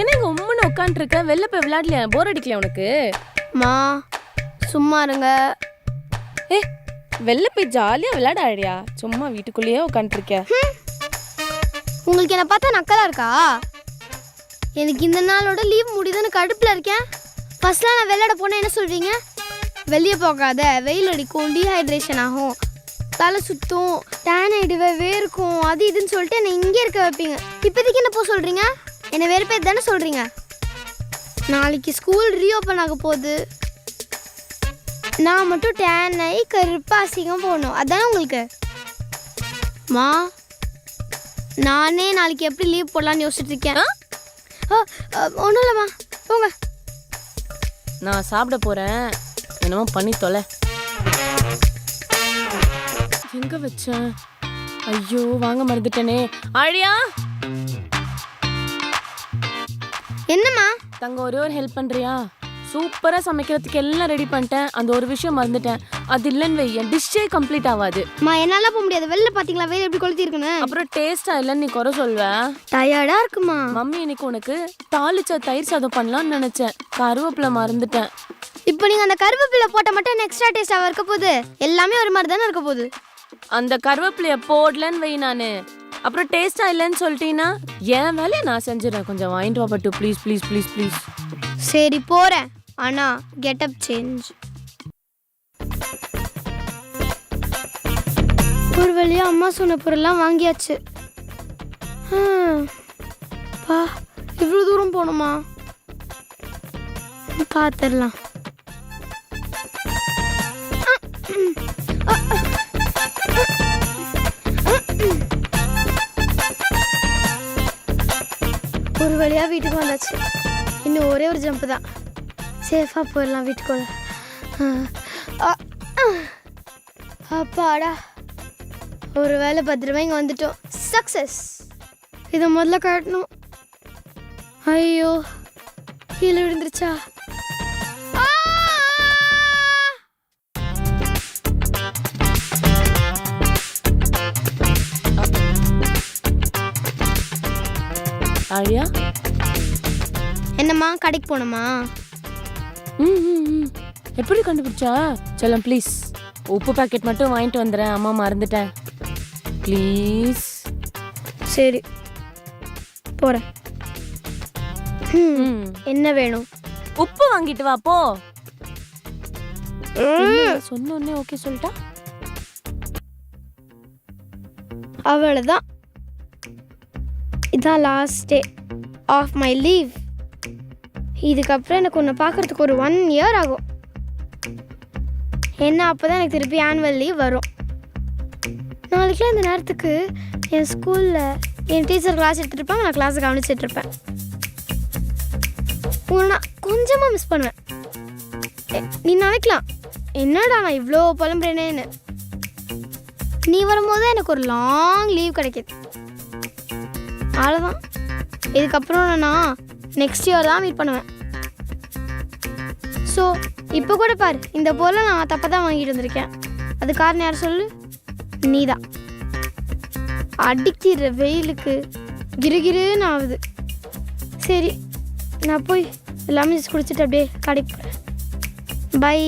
என்ன இங்க உம்முன்னு உட்காந்துருக்க? வெளில போய் விளையாடலையா? போர் அடிக்கலையா உனக்கு? மா சும்மா இருங்க. ஏ வெளில போய் ஜாலியா விளையாட ஆழியா சும்மா வீட்டுக்குள்ளேயே உட்காந்துருக்க. உங்களுக்கு என்ன பார்த்தா நக்கலா இருக்கா? எனக்கு இந்த நாளோட லீவ் முடியுதுன்னு கடுப்பில் இருக்கேன். ஃபர்ஸ்ட்லாம் நான் விளையாட போனால் என்ன சொல்கிறீங்க வெளியே போகாத. வெயில் அடிக்கும் டீஹைட்ரேஷன் ஆகும். தலை சுத்தும் டேன் ஆயிடுவே வேர்க்கும் அது இதுன்னு சொல்லிட்டு என்னை இங்கே இருக்க வைப்பீங்க. இப்போதைக்கு என்ன போக சொல்கிறீங்க என்னை வெறுப்பேது தானே சொல்கிறீங்க நாளைக்கு ஸ்கூல் ரீஓப்பன் ஆக போகுது. நான் மட்டும் டேன் ஆகி கருப்பா அசிங்கம் போகணும் அதானே உங்களுக்கு? மா நானே நாளைக்கு எப்படி லீவ் போடலான்னு யோசிச்சுட்டு இருக்கேன். ஒன்றும் இல்லைம்மா. போங்க. நான் சாப்பிட போகிறேன் என்னமோ பண்ணி தொலை. எங்க வச்சேன் ஐயோ வாங்க மறந்துட்டேனே. ஆழியா? என்னம்மா? தங்க ஒரே ஒரு ஹெல்ப் பண்றியா? சூப்பரா சமைக்கிறதுக்கு எல்லாம் ரெடி பண்ணிட்டேன். அந்த ஒரு விஷயம் மறந்துட்டேன். அது இல்லைன்னு வை என் டிஷ்ஷே கம்ப்ளீட் ஆகாது அம்மா என்னால போக முடியாது. வெளில பாத்தீங்களா? வெயில் எப்படி கொளுத்தி இருக்குன்னு? அப்புறம் டேஸ்டா இல்லைன்னு நீ குறை சொல்வ. டயர்டா இருக்குமா? மம்மி இன்னைக்கு உனக்கு தாளிச்ச தயிர் சாதம் பண்ணலாம்னு நினைச்சேன். கருவேப்பிலை மறந்துட்டேன். இப்போ நீங்க அந்த கருவேப்பிலை போட்ட மட்டும் எக்ஸ்ட்ரா டேஸ்டாக இருக்க போகுது. எல்லாமே ஒரு மாதிரி தானே இருக்க போகுது? அந்த கருவேப்பிலைய போடலன்னு வை நானு. அப்புறம் டேஸ்டா இல்லைன்னு சொல்லிட்டீங்கன்னா என் வேலையை நான் செஞ்சிடறேன். கொஞ்சம் வாங்கிட்டு வா பட்டு. ப்ளீஸ் ப்ளீஸ் ப்ளீஸ் ப்ளீஸ் சரி போறேன். ஆனா கெட்டப் சேஞ்ச் ஒரு வழியா அம்மா சொன்ன பொருள்லாம் வாங்கியாச்சு. பா இவ்வளோ தூரம் போகணுமா? பார்த்துடலாம். ஒரு வழியாக வீட்டுக்கு வந்தாச்சு. இன்னும் ஒரே ஒரு ஜம்ப் தான். சேஃபாக போயிடலாம் வீட்டுக்குள்ள. அப்பாடா. ஒரு வேலை பத்திரமா இங்கே வந்துட்டோம். சக்ஸஸ் இதை முதல்ல காட்டணும். ஐயோ கீழே விழுந்துருச்சா? ஆழியா? என்னம்மா கடைக்கு போகணுமா ம் ம், ம். எப்படி கண்டுபிடிச்சா? செல்லம் ப்ளீஸ் உப்பு பாக்கெட் மட்டும் வாங்கிட்டு வந்துடுறேன் அம்மா மறந்துட்டேன். ப்ளீஸ் சரி. போகிறேன் ம் என்ன வேணும்? உப்பு வாங்கிட்டு வா போ. சொன்ன உடனே ஓகே சொல்லிட்டா? அவ்வளோதான் இதான் last day of my leave இதுக்கப்புறம் எனக்கு ஒன்று பார்க்கறதுக்கு ஒரு ஒன் இயர் ஆகும். என்ன அப்போ தான் எனக்கு திருப்பி ஆனுவல் லீவ் வரும். நாளைக்குலாம் இந்த நேரத்துக்கு என் ஸ்கூலில் என் டீச்சர் கிளாஸ் எடுத்துகிட்ருப்பாங்க நான் கிளாஸை கவனிச்சிட்ருப்பேன் உன்னை நான் கொஞ்சமாக மிஸ் பண்ணுவேன். நீ நினைக்கலாம். என்னடா நான் இவ்வளோ புலம்புறேனேன்னு. நீ வரும்போது எனக்கு ஒரு லாங் லீவ் கிடைக்கிது. அவ்வளோதான் இதுக்கப்புறம் நான் நெக்ஸ்ட் இயர் தான் மீட் பண்ணுவேன். ஸோ இப்போ கூட பாரு இந்த பொருளை நான் தப்பாக தான் வாங்கிட்டு வந்திருக்கேன். அது காரணம் யார் சொல்லு? நீ தான் அடிக்கிற வெயிலுக்கு கிருகிருன்னு ஆகுது சரி நான் போய் எல்லாமே குடிச்சிட்டு அப்படியே கடைக்கு போகிறேன் பை